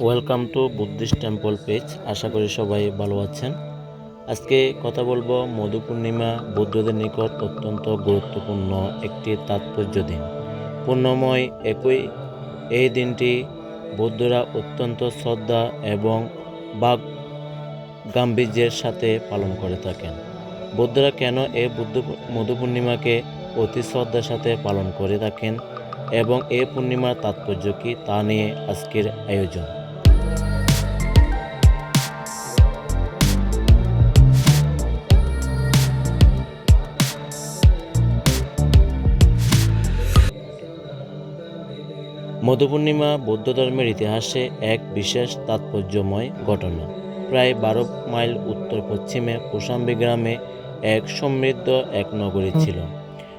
Welcome to Buddhist temple page আশা করি সবাই ভালো আছেন। আজকে কথা বলব মধু পূর্ণিমা বৌদ্ধদের নিকট অত্যন্ত গুরুত্বপূর্ণ একটি তাৎপর্য দিন। পূর্ণময় একই এই দিনটি বৌদ্ধরা অত্যন্ত শ্রদ্ধা এবং বাক গাম্ভীর্যের সাথে পালন করে থাকেন। বৌদ্ধরা কেন এই বুদ্ধ মধু পূর্ণিমাকে অতি শ্রদ্ধার সাথে পালন করে থাকেন? এবং এই পূর্ণিমার তাৎপর্য কী তা নিয়ে আজকের আয়োজন। মধু পূর্ণিমা বৌদ্ধ ধর্মের ইতিহাসে এক বিশেষ তাৎপর্যময় ঘটনা। প্রায় বারো মাইল উত্তর পশ্চিমে কোশাম্বী গ্রামে এক সমৃদ্ধ এক নগরী ছিল।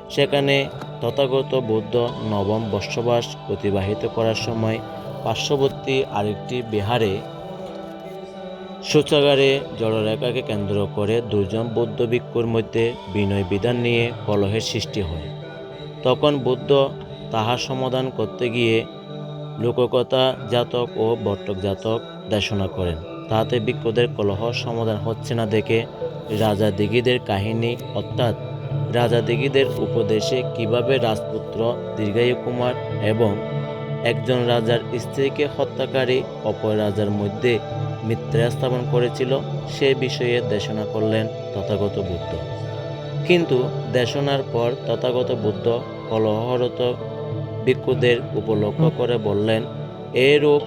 সেখানে তথাগত বৌদ্ধ নবম বর্ষবাস অতিবাহিত করার সময় পার্শ্ববর্তী আরেকটি বিহারে শৌচাগারে জলরেখাকে কেন্দ্র করে দুজন বৌদ্ধ ভিক্ষুর মধ্যে বিনয় বিধান নিয়ে কলহের সৃষ্টি হয়। তখন বুদ্ধ তাহার সমাধান করতে গিয়ে লোককথা জাতক ও বট্টক জাতক দেশনা করেন। তাতে ভিক্ষুদের কলহ সমাধান হচ্ছে না দেখে রাজা দিঘিদের কাহিনী অর্থাৎ রাজা দিঘিদের উপদেশে কীভাবে রাজপুত্র দীর্ঘায়ু কুমার এবং একজন রাজার স্ত্রীকে হত্যাকারী, অপর রাজার মধ্যে মিত্রা স্থাপন করেছিল, সে বিষয়ে দেশনা করলেন তথাগত বুদ্ধ। কিন্তু দেশনার পর তথাগত বুদ্ধ কলহরত ভিক্ষুদের উপলক্ষ করে বললেন, এরূপ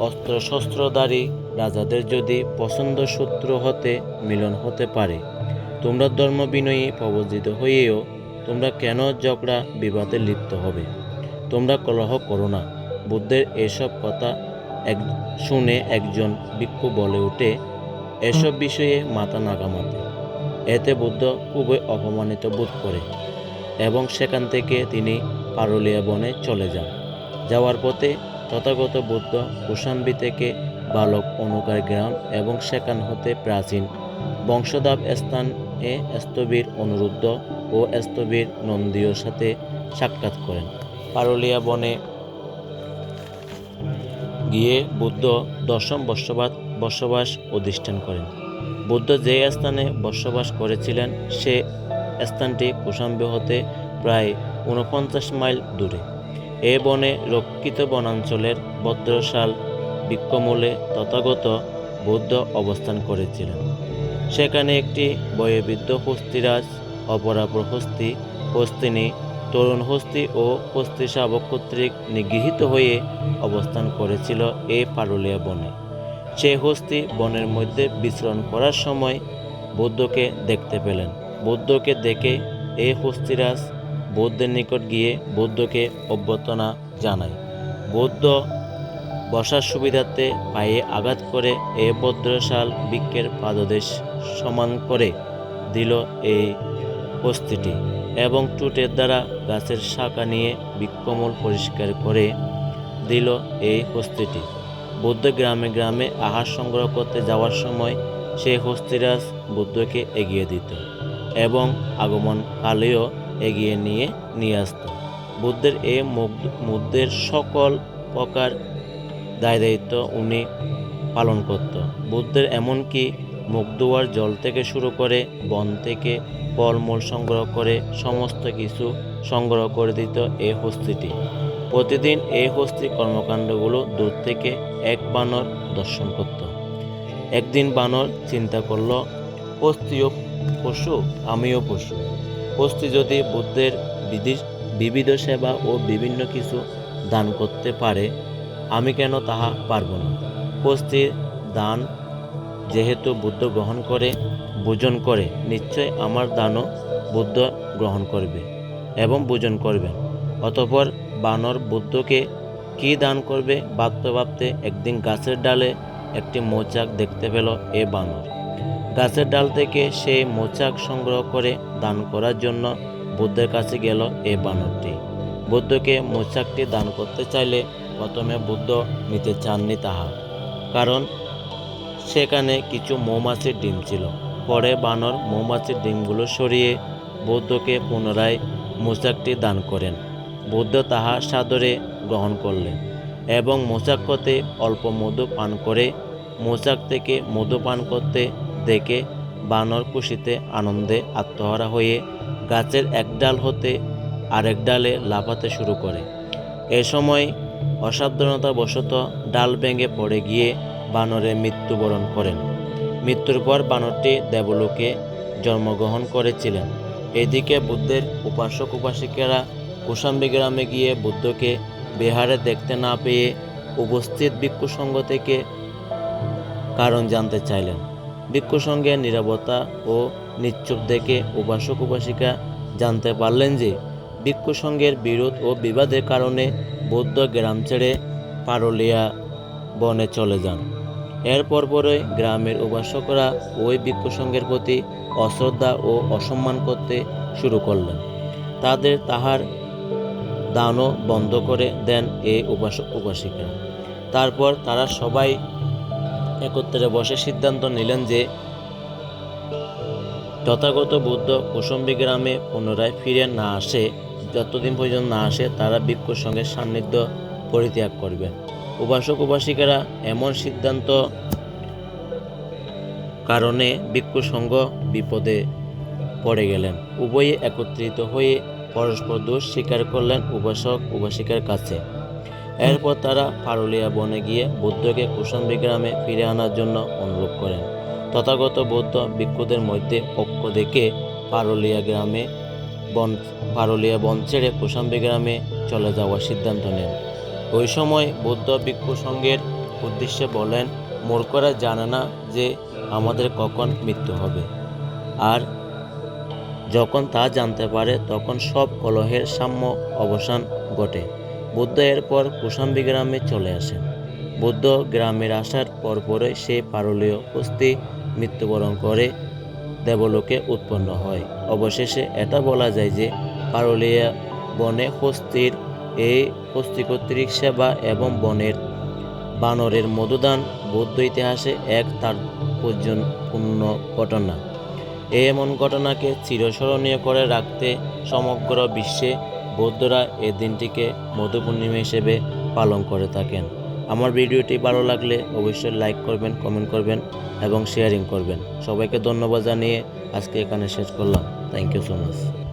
অস্ত্রশস্ত্রধারী রাজাদের যদি পছন্দ সূত্র হতে মিলন হতে পারে তোমরা ধর্ম বিনয়ী প্রবর্জিত হয়েও তোমরা কেন ঝগড়া বিবাদে লিপ্ত হবে? তোমরা কলহ করো না। বুদ্ধের এসব কথা এক শুনে একজন ভিক্ষু বলে ওঠে, এসব বিষয়ে মাথা নাগামাতে। এতে বুদ্ধ খুবই অপমানিত বোধ করে এবং সেখান থেকে তিনি পারুলিয়া বনে চলে যান। যাওয়ার পথে তথাগত বুদ্ধ কুশাম্বি থেকে বালক অনুকার গ্রাম এবং সেখান হতে প্রাচীন বংশধাপ স্থানে স্তবীর অনুরুদ্ধ ও স্তবীর নন্দীয় সাথে সাক্ষাৎ করেন। পারুলিয়া বনে গিয়ে বুদ্ধ দশম বর্ষবাদ বসবাস অধিষ্ঠান করেন। বুদ্ধ যে স্থানে বসবাস করেছিলেন, সে স্থানটি কুশাম্বি হতে প্রায় ঊনপঞ্চাশ মাইল দূরে। এ বনে রক্ষিত বনাঞ্চলের ভদ্রশাল বৃক্ষমূলে তথাগত বৌদ্ধ অবস্থান করেছিলেন। সেখানে একটি বয়োবৃদ্ধ হস্তিরাজ অপরাপর হস্তি হস্তিনী, তরুণ হস্তি ও হস্তি শাবক কর্তৃক নিগৃহীত হয়ে অবস্থান করেছিল এই পারুলিয়া বনে। সে হস্তি বনের মধ্যে বিচরণ করার সময় বৌদ্ধকে দেখতে পেলেন। বৌদ্ধকে দেখে এই হস্তিরাজ বৌদ্ধের নিকট গিয়ে বৌদ্ধকে অভ্যর্থনা জানায়। বৌদ্ধ বসার সুবিধার্থে পায়ে আঘাত করে এ ভদ্রশাল বৃক্ষের পাদদেশ সমান করে দিল এই হস্তিটি এবং টুটের দ্বারা গাছের শাখা নিয়ে বৃক্ষমূল পরিষ্কার করে দিল এই হস্তিটি বুদ্ধ গ্রামে গ্রামে আহার সংগ্রহ করতে যাওয়ার সময় সেই হস্তিরাজ বুদ্ধকে এগিয়ে দিত এবং আগমন কালেও এগিয়ে নিয়ে নিয়ে আসত। বুদ্ধের এই মুদ্দের সকল প্রকার দায় দায়িত্ব উনি পালন করত। বুদ্ধের এমনকি মুখ ধোয়ার জল থেকে শুরু করে বন থেকে ফলমূল সংগ্রহ করে সমস্ত কিছু সংগ্রহ করে দিত এই হস্তিটি। প্রতিদিন এই হস্তি কর্মকাণ্ডগুলো দূর থেকে এক বানর দর্শন করত। একদিন বানর চিন্তা করল, হস্তিও পশু, আমিও পশু। হস্তি যদি বুদ্ধের বিধি- বিবিধ সেবা ও বিভিন্ন কিছু দান করতে পারে, আমি কেন তাহা পারব না? হস্তির দান যেহেতু বুদ্ধ গ্রহণ করে ভোজন করে, নিশ্চয় আমার দানও বুদ্ধ গ্রহণ করবে এবং ভোজন করবেন অতঃপর বানর বুদ্ধকে কী দান করবে ভাবতে ভাবতে একদিন গাছের ডালে একটি মৌচাক দেখতে পেল এ বানর। গাছের ডাল থেকে সেই মোচাক সংগ্রহ করে দান করার জন্য বুদ্ধের কাছে গেল এ বানরটি। বুদ্ধকে মোচাকটি দান করতে চাইলে প্রথমে বুদ্ধ নিতে চাননি তাহা, কারণ সেখানে কিছু মৌমাছির ডিম ছিল। পরে বানর মৌমাছির ডিমগুলো সরিয়ে বৌদ্ধকে পুনরায় মোচাকটি দান করেন। বৌদ্ধ তাহা সাদরে গ্রহণ করলেন এবং মোচাক হতে অল্প মধু পান করে মোচাক থেকে মধু পান করতে দেখে বানর খুশিতে আনন্দে আত্মহারা হয়ে গাছের এক ডাল হতে আরেক ডালে লাফাতে শুরু করে। এ সময় অসাবধানতাবশত ডাল ভেঙে পড়ে গিয়ে বানরে মৃত্যুবরণ করেন। মৃত্যুর পর বানরটি দেবলোকে জন্মগ্রহণ করেছিলেন। এদিকে বুদ্ধের উপাসক উপাসিকেরা কুশাম্বী গ্রামে গিয়ে বুদ্ধকে বিহারে দেখতে না পেয়ে উপস্থিত ভিক্ষু থেকে কারণ জানতে চাইলেন। ভিক্ষু সংঘের নিরাপত্তা ও নিশ্চুপ দেখে উপাসক উপাসিকা জানতে পারলেন যে ভিক্ষু সংঘের বিরোধ ও বিবাদের কারণে বৌদ্ধ গ্রাম ছেড়ে পারলিয়া বনে চলে যান। এরপর পরই গ্রামের উপাসকরা ওই ভিক্ষু প্রতি অশ্রদ্ধা ও অসম্মান করতে শুরু করলেন। তাদের তাহার দানও বন্ধ করে দেন এই উপাসক উপাসিকা তারপর তারা সবাই একত্রে বসে সিদ্ধান্ত নিলেন যে তথাগত বুদ্ধ কুসুম্বী গ্রামে পুনরায় ফিরে না আসে, যতদিন পর্যন্ত না আসে, তারা ভিক্ষুর সঙ্গে সান্নিধ্য পরিত্যাগ করবেন উপাসক উপাসিকারা এমন সিদ্ধান্ত কারণে ভিক্ষু সংঘ বিপদে পড়ে গেলেন। উভয়ে একত্রিত হয়ে পরস্পর দোষ স্বীকার করলেন উপাসক উপাসিকার কাছে। এরপর তারা পারুলিয়া বনে গিয়ে বুদ্ধকে কুসম্বী গ্রামে ফিরে আনার জন্য অনুরোধ করেন। তথাগত বৌদ্ধ ভিক্ষুদের মধ্যে পক্ষ দেখে পারুলিয়া গ্রামে বন পারুলিয়া বন ছেড়ে কুসম্বী গ্রামে চলে যাওয়ার সিদ্ধান্ত নেন। ওই সময় বৌদ্ধ ভিক্ষু সংঘের উদ্দেশ্যে বলেন, মূর্খরা জানে না যে আমাদের কখন মৃত্যু হবে। আর যখন তা জানতে পারে, তখন সব কলহের সাম্য অবসান ঘটে। বুদ্ধ এরপর কুসাম্বী গ্রামে চলে আসেন বুদ্ধ গ্রামের আসার পরপরই সে পারলীয় হস্তি মৃত্যুবরণ করে, দেবলোকে উৎপন্ন হয়। অবশেষে এটা বলা যায় যে, পারলিয়া বনে হস্তির এই কর্তৃক সেবা এবং বনের বানরের মধুদান বৌদ্ধ ইতিহাসে এক তার তাৎপর্যপূর্ণ ঘটনা। এই এমন ঘটনাকে চিরস্মরণীয় করে রাখতে সমগ্র বিশ্বে বৌদ্ধরা এই দিনটিকে মধু পূর্ণিমা হিসেবে পালন করে থাকেন। আমার ভিডিওটি ভালো লাগলে অবশ্যই লাইক করবেন, কমেন্ট করবেন এবং শেয়ারিং করবেন। সবাইকে ধন্যবাদ জানিয়ে আজকে এখানে শেষ করলাম। Thank you so much